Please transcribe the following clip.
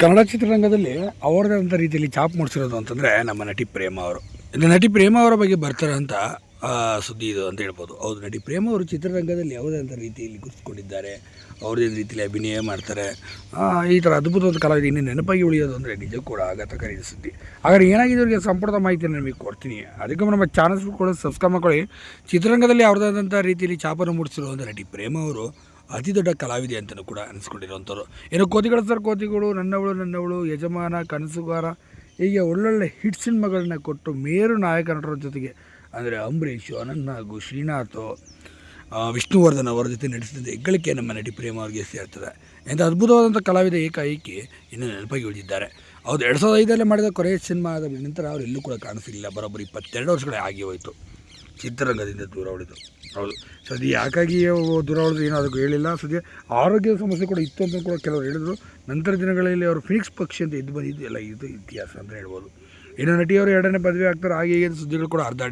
ಕನ್ನಡ ಚಿತ್ರರಂಗದಲ್ಲಿ ಅವರದೇ ಆದಂಥ ರೀತಿಯಲ್ಲಿ ಚಾಪ್ ಮೂಡಿಸಿರೋದು ಅಂತಂದರೆ ನಮ್ಮ ನಟಿ ಪ್ರೇಮ ಅವರು. ಇದು ನಟಿ ಪ್ರೇಮ ಅವರ ಬಗ್ಗೆ ಬರ್ತಾರೆ ಅಂತ ಸುದ್ದಿ ಇದು ಅಂತ ಹೇಳ್ಬೋದು. ಹೌದು, ನಟಿ ಪ್ರೇಮ ಅವರು ಚಿತ್ರರಂಗದಲ್ಲಿ ಯಾವುದೇ ಅಂತ ರೀತಿಯಲ್ಲಿ ಗುರುತಿಸ್ಕೊಂಡಿದ್ದಾರೆ. ಅವ್ರದೇ ರೀತಿಯಲ್ಲಿ ಅಭಿನಯ ಮಾಡ್ತಾರೆ. ಈ ಥರ ಅದ್ಭುತವಾದ ಕಲಾವಿದ ಇನ್ನೂ ನೆನಪಾಗಿ ಉಳಿಯೋದು ಅಂದರೆ ನಿಜಕ್ಕೂ ಕೂಡ ಆಘಾತಕಾರಿ ಸುದ್ದಿ. ಹಾಗಾದ್ರೆ ಏನಾಗಿದೆ ಅವರಿಗೆ ಸಂಪೂರ್ಣ ಮಾಹಿತಿಯನ್ನು ನಿಮಗೆ ಕೊಡ್ತೀನಿ. ಅದಕ್ಕೆ ನಮ್ಮ ಚಾನಲ್ಸ್ ಕೂಡ ಸಬ್ಸ್ಕ್ರೈಬ್ ಮಾಡ್ಕೊಳ್ಳಿ. ಚಿತ್ರರಂಗದಲ್ಲಿ ಅವ್ರದ್ದಾದಂಥ ರೀತಿಯಲ್ಲಿ ಚಾಪನ್ನು ಮೂಡಿಸಿರುವಂಥ ನಟಿ ಪ್ರೇಮ ಅವರು ಅತಿ ದೊಡ್ಡ ಕಲಾವಿದೆ ಅಂತಲೂ ಕೂಡ ಅನಿಸ್ಕೊಂಡಿರುವಂಥವ್ರು. ಏನು ಕೋತಿಗಳ ಸರ್, ಕೋತಿಗಳು, ನನ್ನವಳು ನನ್ನವಳು, ಯಜಮಾನ, ಕನಸುಗಾರ, ಹೀಗೆ ಒಳ್ಳೊಳ್ಳೆ ಹಿಟ್ ಸಿನಿಮಾಗಳನ್ನ ಕೊಟ್ಟು ಮೇರು ನಾಯಕ ನಟರ ಜೊತೆಗೆ, ಅಂದರೆ ಅಂಬರೀಷು ಅನಂತ್ ನಾಗು ವಿಷ್ಣುವರ್ಧನ್ ಅವರ ಜೊತೆ ನಡೆಸಿದ ಹೆಗ್ಗಳಿಕೆ ನಮ್ಮ ನಟಿ ಪ್ರೇಮ ಅವರಿಗೆ ಸೇರ್ತದೆ. ಎಂಥ ಅದ್ಭುತವಾದಂಥ ಕಲಾವಿದ ಏಕಾಏಕಿ ಇನ್ನು ನೆನಪಾಗಿ ಉಳಿದಿದ್ದಾರೆ. ಹೌದು, ಎರಡು ಸಾವಿರದ ಐದರಲ್ಲಿ ಮಾಡಿದ ಕೊರೆಯ ಸಿನಿಮಾ ಆದ ನಂತರ ಅವರು ಎಲ್ಲೂ ಕೂಡ ಕಾಣಿಸಲಿಲ್ಲ ಬರೋಬ್ಬರಿ ಇಪ್ಪತ್ತೆರಡು ವರ್ಷಗಳೇ ಆಗಿ ಹೋಯಿತು. ಚಿತ್ರರಂಗದಿಂದ ದೂರ ಉಳಿದು. ಹೌದು. ಅದು ಯಾಕಾಗಿ ದೂರ ಉಳಿದು ಏನೋ ಅದಕ್ಕೆ ಹೇಳಿಲ್ಲ. ಸದ್ಯ ಆರೋಗ್ಯದ ಸಮಸ್ಯೆ ಕೂಡ ಇತ್ತು ಅಂತ ಕೂಡ ಕೆಲವರು ಹೇಳಿದರು. ನಂತರ ದಿನಗಳಲ್ಲಿ ಅವರು ಫಿನಿಕ್ಸ್ ಪಕ್ಷಿ ಅಂತ ಇದ್ದು ಬಂದಿದ್ದು. ಎಲ್ಲ ಇದು ಇತಿಹಾಸ ಅಂತ ಹೇಳ್ಬೋದು. ಇನ್ನು ನಟಿಯವರು ಎರಡನೇ ಪದವಿ ಆಗ್ತಾರೆ. ಹಾಗೆ ಹೀಗೆ ಸುದ್ದಿಗಳು ಕೂಡ ಹರಿದಾಡಿ